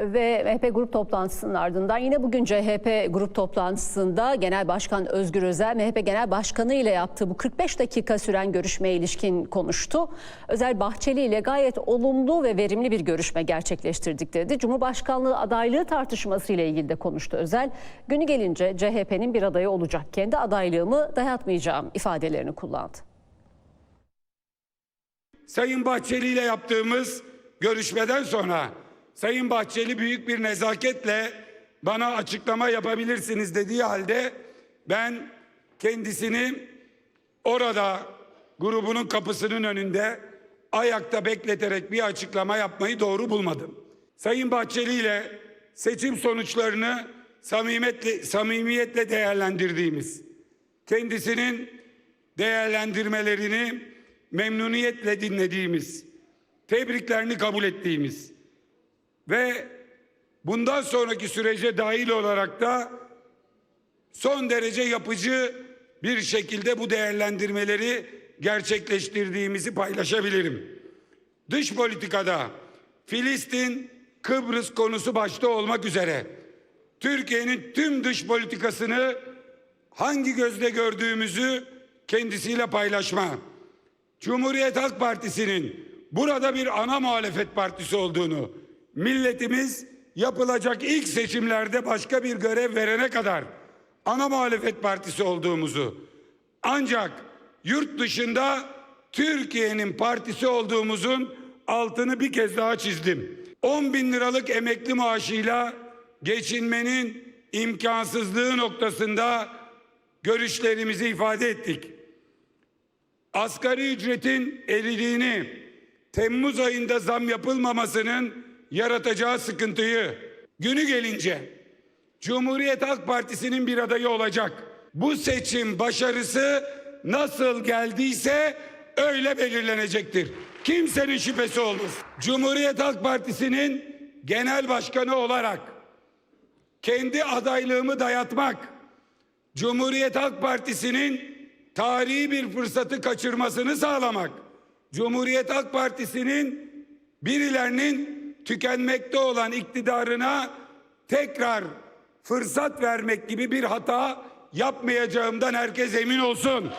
Ve MHP grup toplantısının ardından yine bugün CHP grup toplantısında Genel Başkan Özgür Özel MHP Genel Başkanı ile yaptığı bu 45 dakika süren görüşmeye ilişkin konuştu. Özel Bahçeli ile gayet olumlu ve verimli bir görüşme gerçekleştirdik dedi. Cumhurbaşkanlığı adaylığı tartışması ile ilgili de konuştu Özel. Günü gelince CHP'nin bir adayı olacak. Kendi adaylığımı dayatmayacağım ifadelerini kullandı. Sayın Bahçeli ile yaptığımız görüşmeden sonra Sayın Bahçeli büyük bir nezaketle bana açıklama yapabilirsiniz dediği halde ben kendisini orada grubunun kapısının önünde ayakta bekleterek bir açıklama yapmayı doğru bulmadım. Sayın Bahçeli ile seçim sonuçlarını samimiyetle, samimiyetle değerlendirdiğimiz, kendisinin değerlendirmelerini memnuniyetle dinlediğimiz, tebriklerini kabul ettiğimiz ve bundan sonraki sürece dahil olarak da son derece yapıcı bir şekilde bu değerlendirmeleri gerçekleştirdiğimizi paylaşabilirim. Dış politikada Filistin, Kıbrıs konusu başta olmak üzere Türkiye'nin tüm dış politikasını hangi gözle gördüğümüzü kendisiyle paylaşma. Cumhuriyet Halk Partisi'nin burada bir ana muhalefet partisi olduğunu, milletimiz yapılacak ilk seçimlerde başka bir görev verene kadar ana muhalefet partisi olduğumuzu, ancak yurt dışında Türkiye'nin partisi olduğumuzun altını bir kez daha çizdim. 10 bin liralık emekli maaşıyla geçinmenin imkansızlığı noktasında görüşlerimizi ifade ettik asgari ücretin eridiğini, Temmuz ayında zam yapılmamasının yaratacağı sıkıntıyı günü gelince Cumhuriyet Halk Partisi'nin bir adayı olacak. Bu seçim başarısı nasıl geldiyse öyle belirlenecektir. Kimsenin şüphesi olmaz. Cumhuriyet Halk Partisi'nin genel başkanı olarak kendi adaylığımı dayatmak, Cumhuriyet Halk Partisi'nin tarihi bir fırsatı kaçırmasını sağlamak, Cumhuriyet Halk Partisi'nin birilerinin tükenmekte olan iktidarına tekrar fırsat vermek gibi bir hata yapmayacağımdan herkes emin olsun.